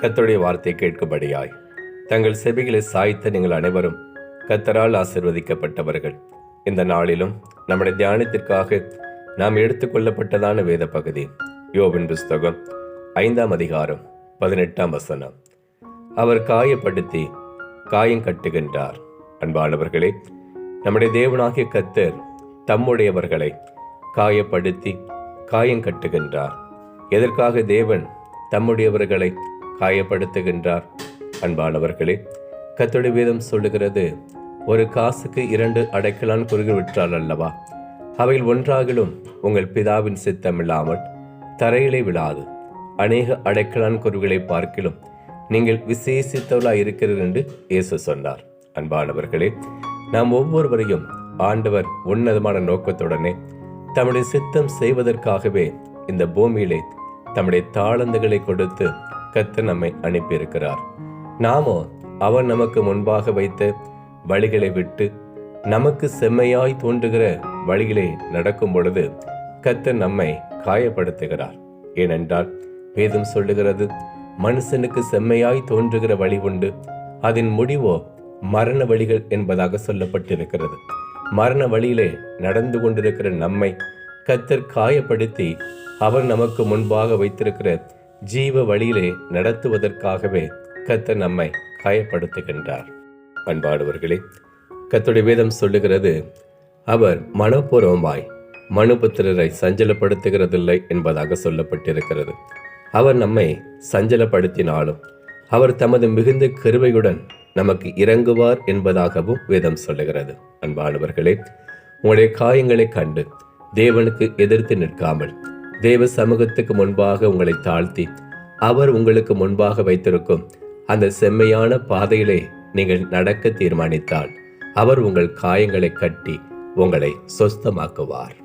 கத்தருடைய வார்த்தை கேட்கும்படியாய். தங்கள் செவிகளை சாய்த்த நீங்கள் அனைவரும் கத்தரால் ஆசிர்வதிக்கப்பட்டவர்கள். இந்த நாளிலும் நம்முடைய தியானத்திற்காக நாம் எடுத்துக்கொள்ளப்பட்டதான வேத பகுதி யோபின் புஸ்தகம் ஐந்தாம் அதிகாரம் பதினெட்டாம் வசனம். அவர் காயப்படுத்தி காயம் கட்டுகின்றார். அன்பானவர்களே நம்முடைய தேவனாகிய கத்தர் தம்முடையவர்களை காயப்படுத்தி காயம் கட்டுகின்றார். எதற்காக தேவன் தம்முடையவர்களை காயப்படுத்துகின்றார். அன்பானவர்களே கத்தோடைய வேதம் சொல்லுகிறது ஒரு காசுக்கு இரண்டு அடைக்கலான் குறுகு விற்றால் அல்லவா? அவையில் ஒன்றாகிலும் உங்கள் பிதாவின் சித்தமில்லாமல் தரையிலே விழாது. அநேக அடைக்கலான் குருவிகளை பார்க்கிலும் நீங்கள் விசேஷித்தவளாக இருக்கிறீர்கள் என்று இயேசு சொன்னார். அன்பானவர்களே நாம் ஒவ்வொருவரையும் ஆண்டவர் உன்னதமான நோக்கத்துடனே தம்முடைய சித்தம் செய்வதற்காகவே இந்த பூமியிலே தம்முடைய தாளந்துகளை கொடுத்து கத்து நம்மை அனுப்பியிருக்கிறார். நாமோ அவர் நமக்கு முன்பாக வைத்த வழிகளை விட்டு நமக்கு செம்மையாய் தோன்றுகிற வழிகளே நடக்கும் பொழுது கத்து நம்மை காயப்படுத்துகிறார். ஏனென்றால் வேதம் சொல்லுகிறது மனுஷனுக்கு செம்மையாய் தோன்றுகிற வழி உண்டு. அதன் முடிவோ மரண வழிகள் என்பதாக சொல்லப்பட்டிருக்கிறது. மரண வழியிலே நடந்து கொண்டிருக்கிற நம்மை கத்தர் காயப்படுத்தி அவர் நமக்கு முன்பாக வைத்திருக்கிற ஜீவ வழியிலே நடத்துவதற்காகவே கத்த நம்மை காயப்படுத்துகின்றார். பண்பாடுவர்களே கத்துடைய வேதம் சொல்லுகிறது அவர் மனப்பூர்வமாய் மனுபுத்திரரை சஞ்சலப்படுத்துகிறதில்லை என்பதாக சொல்லப்பட்டிருக்கிறது. அவர் நம்மை சஞ்சலப்படுத்தினாலும் அவர் தமது மிகுந்த கருவையுடன் நமக்கு இறங்குவார் என்பதாகவும் வேதம் சொல்லுகிறது. அன்பானவர்களே உங்களுடைய காயங்களை கண்டு தேவனுக்கு எதிர்த்து நிற்காமல் தேவ சமூகத்துக்கு முன்பாக உங்களை தாழ்த்தி அவர் உங்களுக்கு முன்பாக வைத்திருக்கும் அந்த செம்மையான பாதையிலே நீங்கள் நடக்க தீர்மானித்தால் அவர் உங்கள் காயங்களை கட்டி உங்களை சொஸ்தமாக்குவார்.